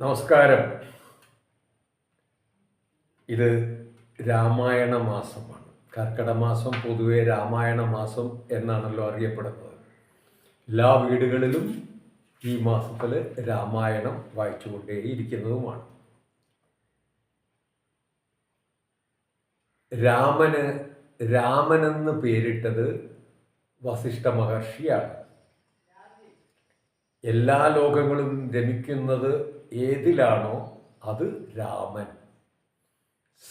നമസ്കാരം. ഇത് രാമായണ മാസമാണ്. കർക്കിട മാസം പൊതുവെ രാമായണ മാസം എന്നാണല്ലോ അറിയപ്പെടുന്നത്. എല്ലാ വീടുകളിലും ഈ മാസത്തിൽ രാമായണം വായിച്ചുകൊണ്ടേയിരിക്കുന്നതുമാണ്. രാമന് രാമനെന്ന് പേരിട്ടത് വസിഷ്ഠ മഹർഷിയാണ്. എല്ലാ ലോകങ്ങളും രമിക്കുന്നത് ഏതിലാണോ അത് രാമൻ.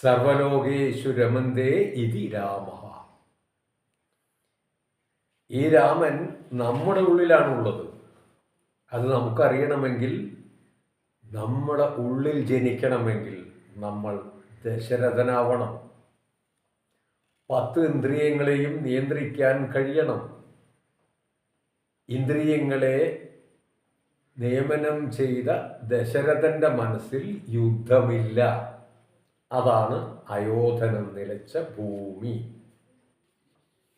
സർവലോകേഷു രമന്തേ ഇതി രാമ. ഈ രാമൻ നമ്മുടെ ഉള്ളിലാണുള്ളത്. അത് നമുക്കറിയണമെങ്കിൽ നമ്മുടെ ഉള്ളിൽ ജനിക്കണമെങ്കിൽ നമ്മൾ ദശരഥനാവണം. പത്ത് ഇന്ദ്രിയങ്ങളെയും നിയന്ത്രിക്കാൻ കഴിയണം. ഇന്ദ്രിയങ്ങളെ നിയമനം ചെയ്ത ദശരഥന്റെ മനസ്സിൽ യുദ്ധമില്ല. അതാണ് അയോധനം നിലച്ച ഭൂമി.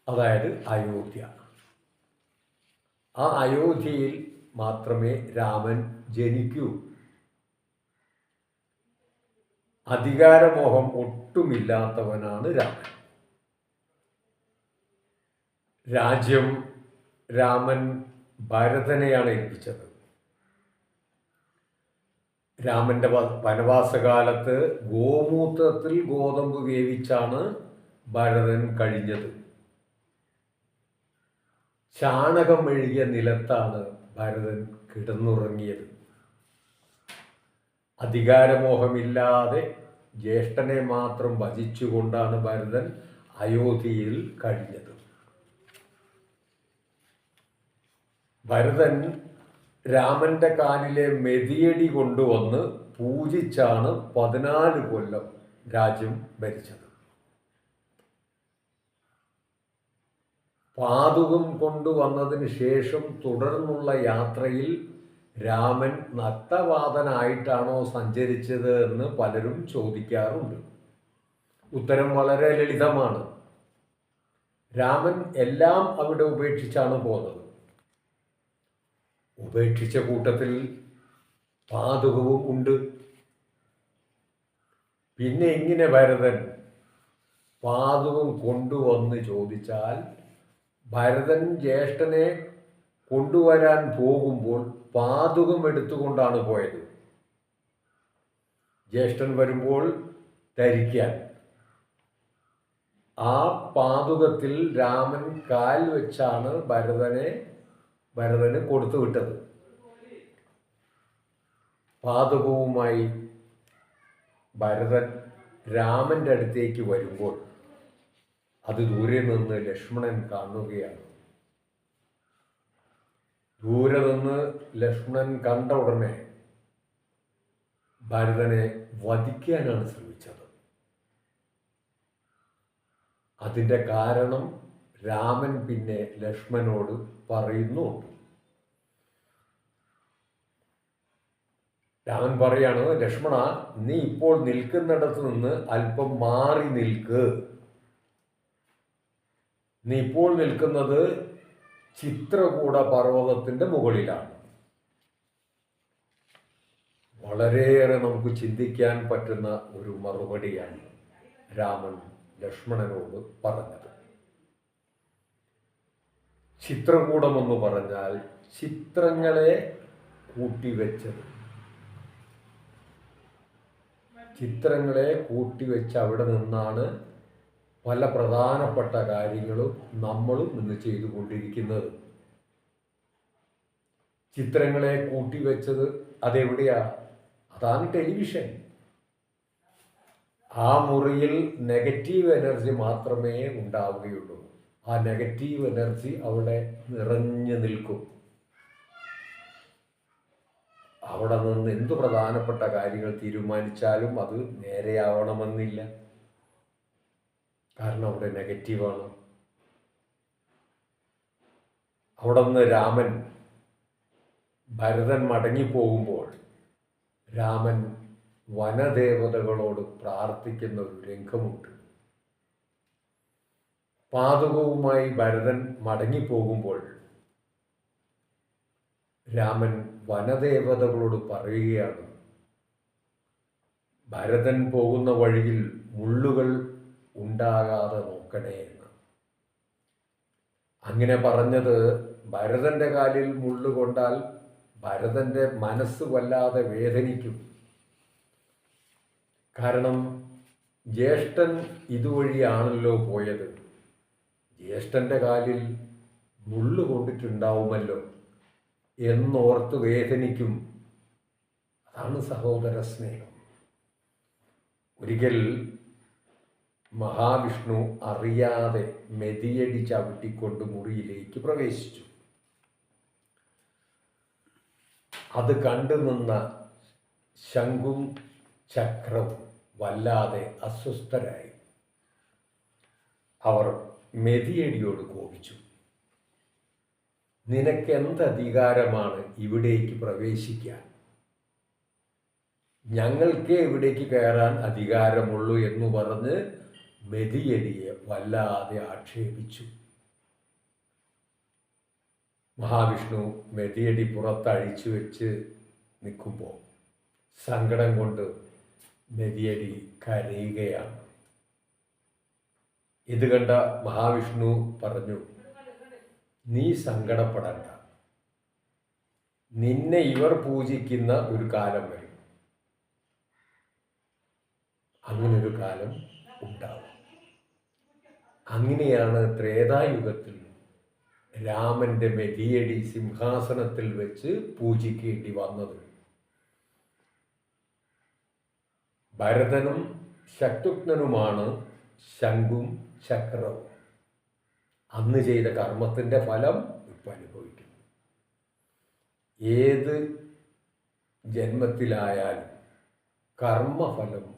അതായത് അയോധ്യ. ആ അയോധ്യയിൽ മാത്രമേ രാമൻ ജനിക്കൂ. അധികാരമോഹം ഒട്ടുമില്ലാത്തവനാണ് രാമൻ. രാജ്യം രാമൻ ഭരതനെയാണ് ഏൽപ്പിച്ചത്. രാമന്റെ വ- വനവാസകാലത്ത് ഗോമൂത്രത്തിൽ ഗോതമ്പ് വേവിച്ചാണ് ഭരതൻ കഴിഞ്ഞത്. ചാണകം മെഴുകിയ നിലത്താണ് ഭരതൻ കിടന്നുറങ്ങിയത്. അധികാരമോഹമില്ലാതെ ജ്യേഷ്ഠനെ മാത്രം ഭജിച്ചുകൊണ്ടാണ് ഭരതൻ അയോധ്യയിൽ കഴിഞ്ഞത്. ഭരതൻ രാമന്റെ കാലിലെ മെതിയടി കൊണ്ടുവന്ന് പൂജിച്ചാണ് പതിനാല് കൊല്ലം രാജ്യം ഭരിച്ചത്. പാതുകം കൊണ്ടുവന്നതിന് ശേഷം തുടർന്നുള്ള യാത്രയിൽ രാമൻ നഗ്നവാദനായിട്ടാണോ സഞ്ചരിച്ചത് എന്ന് പലരും ചോദിക്കാറുണ്ട്. ഉത്തരം വളരെ ലളിതമാണ്. രാമൻ എല്ലാം അവിടെ ഉപേക്ഷിച്ചാണ് പോകുന്നത് ഉപേക്ഷിച്ച കൂട്ടത്തിൽ പാതകവും ഉണ്ട്. പിന്നെ ഇങ്ങനെ ഭരതൻ പാതകം കൊണ്ടുവന്ന് ചോദിച്ചാൽ ഭരതൻ ജ്യേഷ്ഠനെ കൊണ്ടുവരാൻ പോകുമ്പോൾ പാതുകം എടുത്തുകൊണ്ടാണ് പോയത്. ജ്യേഷ്ഠൻ വരുമ്പോൾ ധരിക്കാൻ. ആ പാതുകത്തിൽ രാമൻ കാൽ വെച്ചാണ് ഭരതനെ ഭരതന് കൊടുത്തു വിട്ടത്. പാതകവുമായി ഭരതൻ രാമന്റെ അടുത്തേക്ക് വരുമ്പോൾ അത് ദൂരെ നിന്ന് ലക്ഷ്മണൻ കാണുകയാണ്. ദൂരെ നിന്ന് ലക്ഷ്മണൻ കണ്ട ഉടനെ ഭരതനെ വധിക്കാനാണ് ശ്രമിച്ചത്. അതിന്റെ കാരണം രാമൻ പിന്നെ ലക്ഷ്മണനോട് പറയുന്നുണ്ട്. രാമൻ പറയാണ് ലക്ഷ്മണ നീ ഇപ്പോൾ നിൽക്കുന്നിടത്ത് നിന്ന് അല്പം മാറി നിൽക്ക്. നീ ഇപ്പോൾ നിൽക്കുന്നത് ചിത്രകൂട പർവതത്തിന്റെ മുകളിലാണ്. വളരെയേറെ നമുക്ക് ചിന്തിക്കാൻ പറ്റുന്ന ഒരു മറുപടിയാണ് രാമൻ ലക്ഷ്മണനോട് പറഞ്ഞത്. ചിത്രകൂടമെന്ന് പറഞ്ഞാൽ ചിത്രങ്ങളെ കൂട്ടിവെച്ചത്. ചിത്രങ്ങളെ കൂട്ടിവെച്ച് അവിടെ നിന്നാണ് പല പ്രധാനപ്പെട്ട കാര്യങ്ങളും നമ്മളും ഇന്ന് ചെയ്തുകൊണ്ടിരിക്കുന്നത്. ചിത്രങ്ങളെ കൂട്ടിവെച്ചത് അതെവിടെയാ? അതാണ് ടെലിവിഷൻ. ആ മുറിയിൽ നെഗറ്റീവ് എനർജി മാത്രമേ ഉണ്ടാവുകയുള്ളൂ. ആ നെഗറ്റീവ് എനർജി അവിടെ നിറഞ്ഞു നിൽക്കും. അവിടെ നിന്ന് എന്ത് പ്രധാനപ്പെട്ട കാര്യങ്ങൾ തീരുമാനിച്ചാലും അത് നേരെയാവണമെന്നില്ല. കാരണം അവിടെ നെഗറ്റീവാണ് അവിടെ നിന്ന് രാമൻ ഭരതൻ മടങ്ങിപ്പോകുമ്പോൾ രാമൻ വനദേവതകളോട് പ്രാർത്ഥിക്കുന്ന ഒരു രംഗമുണ്ട്. പാതകവുമായി ഭരതൻ മടങ്ങിപ്പോകുമ്പോൾ രാമൻ വനദേവതകളോട് പറയുകയാണ് ഭരതൻ പോകുന്ന വഴിയിൽ മുള്ളുകൾ ഉണ്ടാകാതെ നോക്കണേ എന്ന്. അങ്ങനെ പറഞ്ഞത് ഭരതന്റെ കാലിൽ മുള്ളു കൊണ്ടാൽ ഭരതന്റെ മനസ്സ് വല്ലാതെ വേദനിക്കും. കാരണം ജ്യേഷ്ഠൻ ഇതുവഴിയാണല്ലോ പോയത്. ജ്യേഷ്ഠന്റെ കാലിൽ മുള്ളു കൊണ്ടിട്ടുണ്ടാവുമല്ലോ എന്നോർത്ത് വേദനിക്കും. അതാണ് സഹോദര സ്നേഹം. ഒരിക്കൽ മഹാവിഷ്ണു അറിയാതെ മെതിയടി ചവിട്ടിക്കൊണ്ട് മുറിയിലേക്ക് പ്രവേശിച്ചു. അത് കണ്ടു നിന്ന ശംഖും ചക്രവും വല്ലാതെ അസ്വസ്ഥരായി. അവർ മെതിയടിയോട് കോപിച്ചു. നിനക്ക് എന്ത് അധികാരമാണ് ഇവിടേക്ക് പ്രവേശിക്കാൻ? ഞങ്ങൾക്ക് ഇവിടേക്ക് കയറാൻ അധികാരമുള്ളൂ എന്ന് പറഞ്ഞ് മെതിയടിയെ വല്ലാതെ ആക്ഷേപിച്ചു. മഹാവിഷ്ണു മെതിയടി പുറത്തഴിച്ചു വെച്ച് നിൽക്കുമ്പോൾ സങ്കടം കൊണ്ട് മെതിയടി കരയുകയാണ്. ഇത് കണ്ട മഹാവിഷ്ണു പറഞ്ഞു നീ സങ്കടപ്പെടണ്ട. നിന്നെ ഇവർ പൂജിക്കുന്ന ഒരു കാലം വരും. അങ്ങനൊരു കാലം ഉണ്ടാവും. അങ്ങനെയാണ് ത്രേതായുഗത്തിൽ രാമന്റെ മെതിയടി സിംഹാസനത്തിൽ വെച്ച് പൂജിക്കേണ്ടി വന്നത്. ഭരതനും ശത്രുഘ്നനുമാണ് ശംഖും ചക്രവും അന്ന് ചെയ്ത കർമ്മത്തിന്റെ ഫലം ഇപ്പം അനുഭവിക്കുന്നു. ഏത് ജന്മത്തിലായാലും കർമ്മഫലം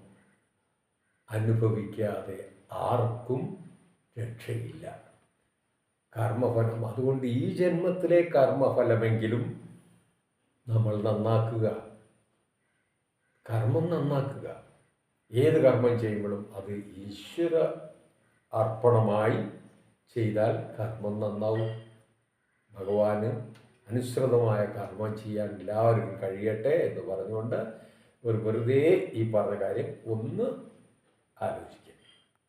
അനുഭവിക്കാതെ ആർക്കും രക്ഷയില്ല. കർമ്മഫലം അതുകൊണ്ട് ഈ ജന്മത്തിലെ കർമ്മഫലമെങ്കിലും നമ്മൾ നന്നാക്കുക. കർമ്മം നന്നാക്കുക. ഏത് കർമ്മം ചെയ്യുമ്പോഴും അത് ഈശ്വര അർപ്പണമായി ചെയ്താൽ കർമ്മം നന്നാവും. ഭഗവാന് അനുസൃതമായ കർമ്മം ചെയ്യാൻ എല്ലാവർക്കും കഴിയട്ടെ എന്ന് പറഞ്ഞുകൊണ്ട് ഒരു വെറുതെ ഈ പറഞ്ഞ കാര്യം ഒന്ന് ആലോചിക്കുക